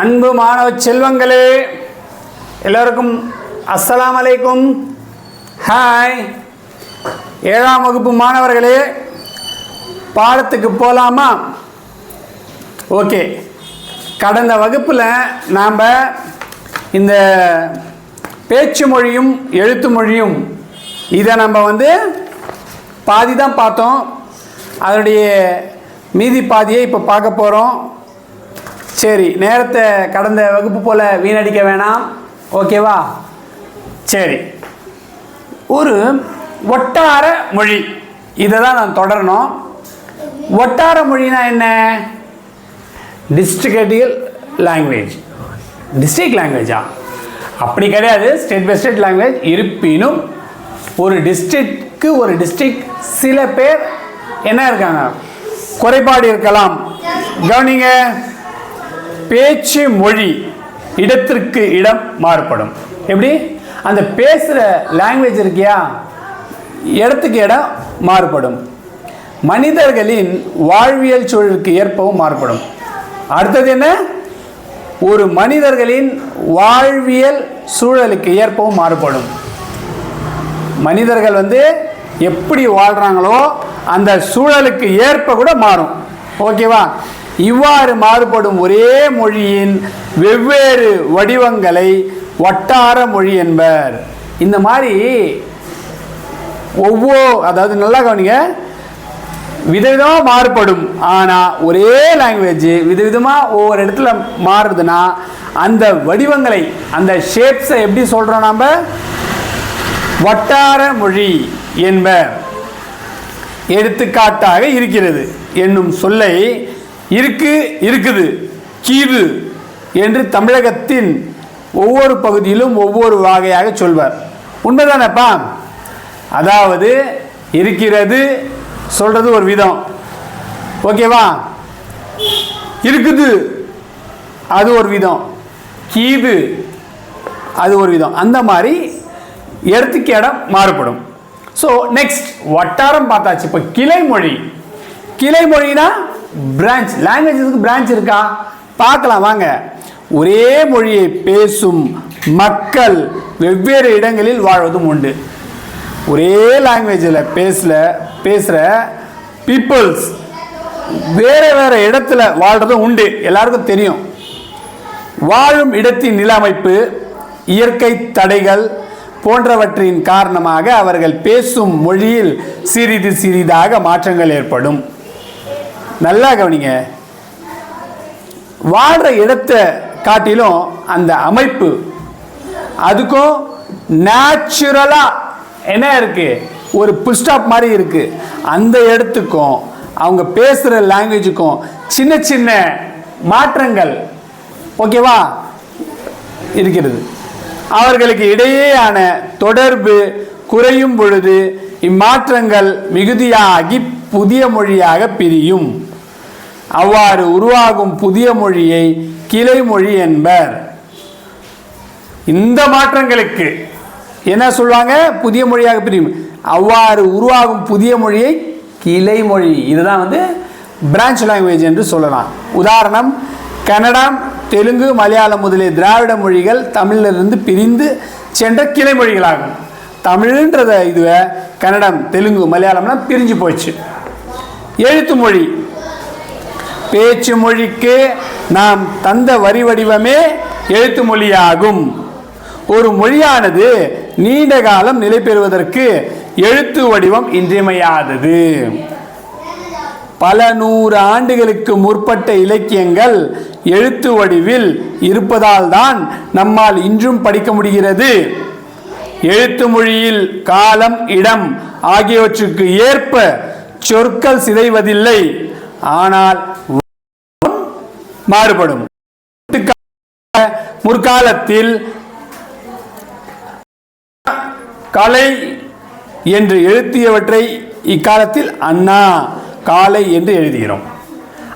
அன்பு மாணவ செல்வங்களே எல்லோருக்கும் அஸ்லாம் அலைக்கும். ஹாய் ஏழாம் வகுப்பு மாணவர்களே பாடத்துக்கு போகலாமா ஓகே கடந்த வகுப்பில் நாம் இந்த பேச்சு மொழியும் எழுத்து மொழியும் இதை நம்ம வந்து பாதி தான் பார்த்தோம். அதனுடைய மீதி பாதியை இப்போ பார்க்க போகிறோம் சரி நேரத்தை கடந்த வகுப்பு போல் வீணடிக்க வேணாம். ஓகேவா சரி. ஒரு ஒட்டார மொழி. இதை தான் நான் தொடரணும். ஒட்டார மொழினா என்ன? டிஸ்ட்ரிகேட்டிவ் லாங்குவேஜ் டிஸ்ட்ரிக்ட் லாங்குவேஜா அப்படி கிடையாது. ஸ்டேட் பை ஸ்டேட் லாங்குவேஜ் இருப்பினும் ஒரு டிஸ்ட்ரிக்ட்க்கு ஒரு டிஸ்ட்ரிக்ட் சில பேர் என்ன இருக்காங்க? குறைபாடு இருக்கலாம். கவனிங்க. பேச்சு மொழி இடத்திற்கு இடம் மாறுபடும். எப்படி? அந்த பேசுகிற லாங்குவேஜ் இருக்கியா? இடத்துக்கு இடம் மாறுபடும். மனிதர்களின் வாழ்வியல் சூழலுக்கு ஏற்பவும் மாறுபடும். அடுத்தது என்ன? ஒரு மனிதர்களின் வாழ்வியல் சூழலுக்கு ஏற்பவும் மாறுபடும். மனிதர்கள் வந்து எப்படி வாழ்கிறாங்களோ அந்த சூழலுக்கு ஏற்ப கூட மாறும். ஓகேவா? இவ்வாறு மாறுபடும் ஒரே மொழியின் வெவ்வேறு வடிவங்களை வட்டார மொழி என்பர். இந்த மாதிரி ஒவ்வொரு அதாவது நல்லா கவனிங்க. விதவிதமாக மாறுபடும். ஆனால் ஒரே லாங்குவேஜ் விதவிதமாக ஒவ்வொரு இடத்துல மாறுதுன்னா அந்த வடிவங்களை அந்த ஷேப்ஸை எப்படி சொல்கிறோம் நாம்? வட்டார மொழி என்பர். எடுத்துக்காட்டாக இருக்கிறது. என்னும் சொல்லை இருக்கு இருக்குது கீது என்று தமிழகத்தின் ஒவ்வொரு பகுதியிலும் ஒவ்வொரு வகையாக சொல்வார். உண்மைதானப்பா? அதாவது இருக்கிறது சொல்றது ஒரு விதம். ஓகேவா? இருக்குது அது ஒரு விதம். கீது அது ஒரு விதம். அந்த மாதிரி இடத்துக்கு இடம் மாறுபடும். ஸோ நெக்ஸ்ட் வட்டாரம் பார்த்தாச்சு. இப்போ கிளைமொழி. கிளைமொழினா பிரான்ச் லாங்குவேஜஸ்க்கு பிரான்ச் இருக்கா? பார்க்கலாம் வாங்க. ஒரே மொழியை பேசும் மக்கள் வெவ்வேறு இடங்களில் வாழ்வதும் உண்டு. ஒரே லாங்குவேஜில் பேசல பேசுகிற பீப்புள்ஸ் வேறு வேறு இடத்துல வாழ்கிறதும் உண்டு. எல்லாருக்கும் தெரியும். வாழும் இடத்தின் நில அமைப்பு இயற்கை தடைகள் போன்றவற்றின் காரணமாக அவர்கள் பேசும் மொழியில் சிறிது சிறிதாக மாற்றங்கள் ஏற்படும். நல்லா கவனிங்க. வாழ்கிற இடத்தை காட்டிலும் அந்த அமைப்பு அதுக்கும் நேச்சுரலாக என்ன இருக்குது ஒரு புல் ஸ்டாப் மாதிரி இருக்குது அந்த இடத்துக்கும் அவங்க பேசுகிற லாங்குவேஜுக்கும் சின்ன சின்ன மாற்றங்கள் ஓகேவா இருக்கிறது. அவர்களுக்கு இடையேயான தொடர்பு குறையும் பொழுது இம்மாற்றங்கள் மிகுதியாகி புதிய மொழியாக பிரியும். அவ்வாறு உருவாகும் புதிய மொழியை கிளை மொழி என்பர். இந்த மாற்றங்களுக்கு என்ன சொல்லுவாங்க? புதிய மொழியாக பிரியும். அவ்வாறு உருவாகும் புதிய மொழியை கிளை மொழி. இதுதான் வந்து பிரான்ச் லாங்குவேஜ் என்று சொல்லலாம். உதாரணம் கன்னடம் தெலுங்கு மலையாளம் முதலிய திராவிட மொழிகள் தமிழிலிருந்து பிரிந்து சென்ற கிளை மொழிகளாகும். தமிழ்ன்றத இதுவே கன்னடம் தெலுங்கு மலையாளம்லாம் பிரிஞ்சு போச்சு. எழுத்து மொழி பேச்சு மொழிக்கு நாம் தந்த வரி வடிவமே எழுத்து மொழியாகும் ஒரு மொழியானது நீண்ட காலம் நிலை பெறுவதற்கு எழுத்து வடிவம் இன்றியமையாதது. பல நூறு ஆண்டுகளுக்கு முற்பட்ட இலக்கியங்கள் எழுத்து வடிவில் இருப்பதால் தான் நம்மால் இன்றும் படிக்க முடிகிறது. எழுத்து மொழியில் காலம் இடம் ஆகியவற்றுக்கு ஏற்ப சொற்கள் சிதைவதில்லை. ஆனால் மாறுபடும். முற்காலத்தில் கலை என்று எழுத்தியவற்றை இக்காலத்தில் அண்ணா காலை என்று எழுதுகிறோம்.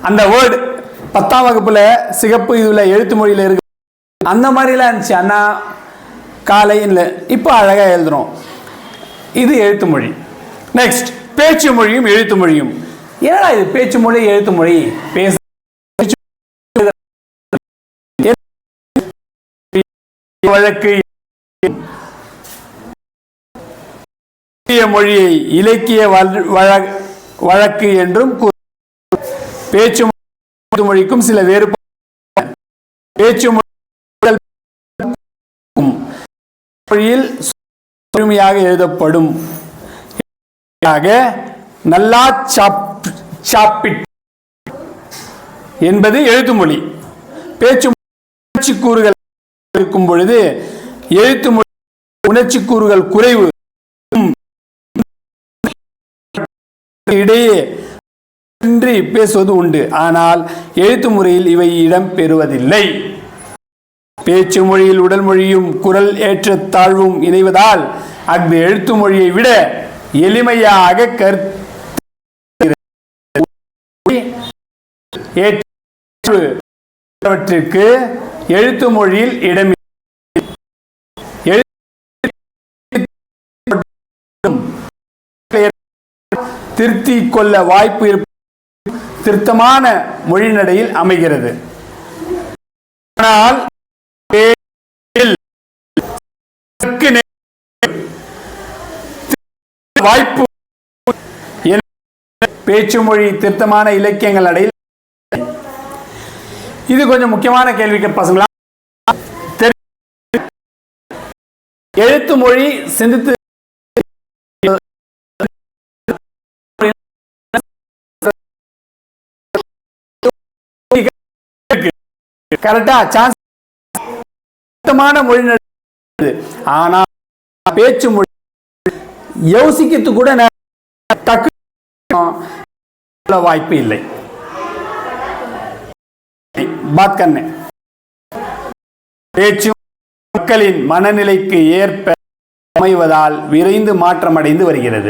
அந்த வேர்டு பத்தாம் வகுப்பில் சிகப்பு இதில் எழுத்து மொழியில் இருக்கு. அந்த மாதிரிலாம் இருந்துச்சு. அண்ணா காலை இல்லை. இப்போ அழகாக எழுதுறோம். இது எழுத்து மொழி. நெக்ஸ்ட் பேச்சு மொழியும் எழுத்து மொழியும். ஏன்னா இது பேச்சு மொழி எழுத்து மொழி? பேச. வழக்கு. இலக்கிய மொழியை இலக்கிய வழ- வழக்கு என்றும் பேச்சு மொழிக்கும் சில வேறுபாடு பேச்சு மொழியில் எழுதப்படும். நல்லா சாப்பிட் என்பது எழுத்து மொழி. பேச்சு உணர்ச்சி கூறுகள் இருக்கும் பொழுது எழுத்து மொழி உணர்ச்சி கூறுகள் குறைவு. இடையே இன்றி பேசுவது உண்டு. ஆனால் எழுத்து முறையில் இவை இடம் பெறுவதில்லை. பேச்சு மொழியில் உடல் மொழியும் குரல் ஏற்ற தாழ்வும் இணைவதால் அஃது எழுத்து மொழியை விட எளிமையாக கருத்துவற்றிற்கு எழுத்து மொழியில் இடம் திருத்திக் கொள்ள வாய்ப்பு இருப்ப திருத்தமான மொழிநடையில் அமைகிறது. ஆனால் பேச்சில் இதற்கு வாய்ப்பு. பேச்சு மொழி திருத்தமான இலக்கியங்கள் அடையில். இது கொஞ்சம் முக்கியமான கேள்விக்கு பசங்களா? எழுத்து மொழி சிந்தித்து கரெக்டா சான்ஸ் மொழி ஆனால் பேச்சு மொழி யோசிக்கிறது கூட நே- டக்கு வாய்ப்பு இல்லை பாத் கண்ணே பேச்சு மக்களின் மனநிலைக்கு ஏற்ப அமைவதால் விரைந்து மாற்றமடைந்து வருகிறது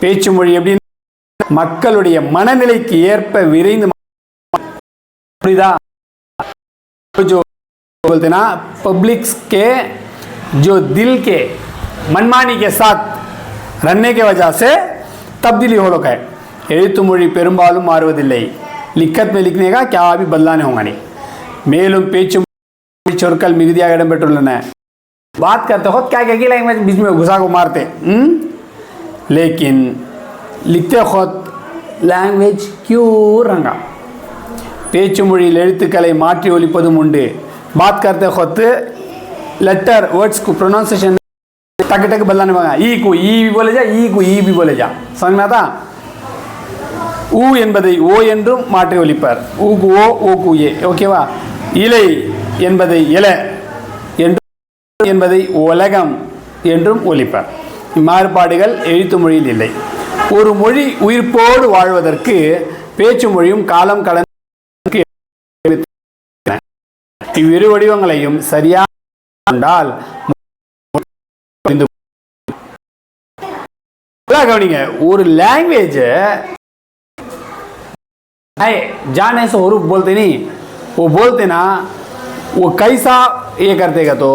பேச்சு மொழி எப்படி மக்களுடைய மனநிலைக்கு ஏற்ப விரைந்து மா- புரியுதா जो बोलते ना पब्लिक्स के जो दिल के मनमानी के साथ रहने के वजह से तब्दीली हो लोग है எழுத்து மொழி பெரும்பாலும் மாறுவதில்லை லிக்கத் में लिखने का क्या भी बदलाने होगा नहीं மேலும் பேச்சு மொழி சொற்கள் மிகுதியாக இடம்பெற்றுள்ளன बात करते हो क्या क्या की लैंग्वेज बीच में घुसा को मारते हम्म? लेकिन लिखते खुद लैंग्वेज क्यों रंगा பேச்சு மொழியில் எழுத்துக்களை மாற்றி ஒலிப்பதும் உண்டு बात करते होते लेटर वर्ड्स को प्रोनाउंसिएशन टक टक बदलाने वाला ई को ई भी बोले जा ई को ई भी बोले जा समझना था ஊ என்பதை ஓ என்றும் மாற்றி ஒலிப்பார் ஊக்கு ஓ ஓக்கு ஏ ஓகேவா இலை என்பதை இல என்றும் என்பதை உலகம் என்றும் ஒலிப்பார் இம்மாறுபாடுகள் எழுத்து மொழியில் இல்லை ஒரு மொழி உயிர்ப்போடு வாழ்வதற்கு பேச்சு மொழியும் காலம் கடந்து இவ்விரு வடிவங்களையும் சரியாக கொண்டால் நல்லா கவனிங்க ஒரு லாங்குவேஜ் जाने से और बोलते नहीं वो बोलते ना वो कैसा ये करते का तो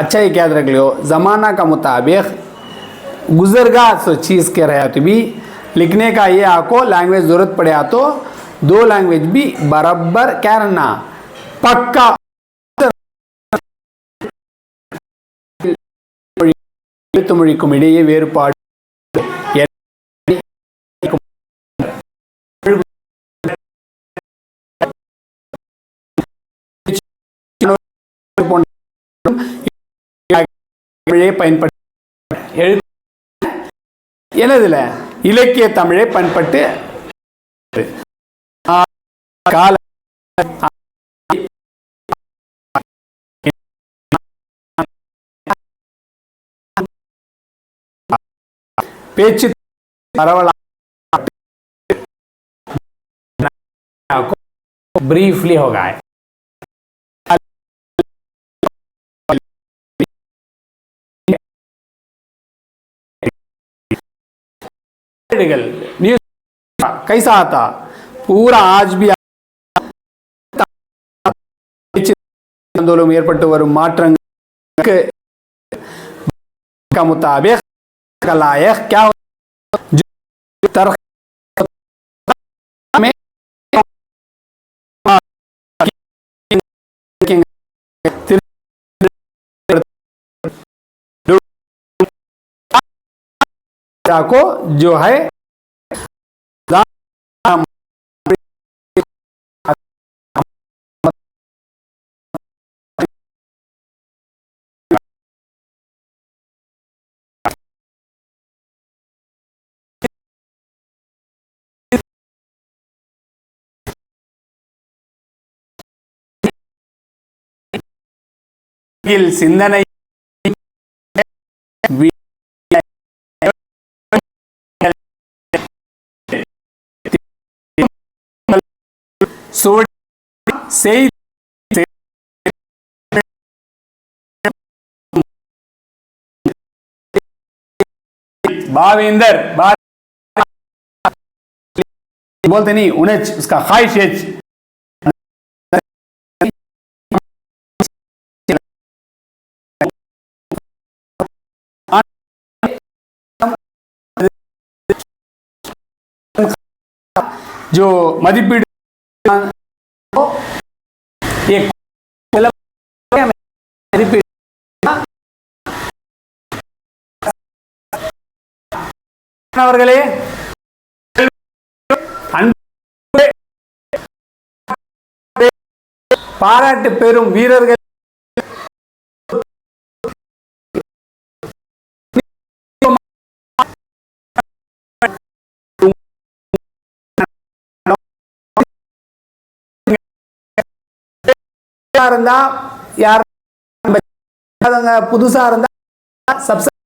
अच्छा ये याद रख लियो ज़माना का मुताबिक गुजरगा सो चीज़ के रहे तो भी लिखने का ये आपको लैंग्वेज ज़रूरत पड़े तो दो लैंग्वेज भी बराबर क्या रहना पक्का எழுத்து மொழிக்கும் இடையே வேறுபாடு பயன்பட்டு எழு எனதுல இலக்கிய தமிழே பயன்பட்டு கால பேச்சு பரவலா ब्रीफली होगा है न्यूज कैसा आता पूरा आज भी ஆந்தோலம் ஏற்பட்டு வரும் மாற்றங்களுக்கு का मुताबिक को जो है இல் சிந்தனை সেই भाविंदर बोलते नहीं उन्हें उसका ख्वाहिश जो मधिपीढ़ அவர்களே. பாராட்டு பெறும் வீரர்கள். இருந்தா யார் புதுசா இருந்தா சப்ஸ்கிரைப்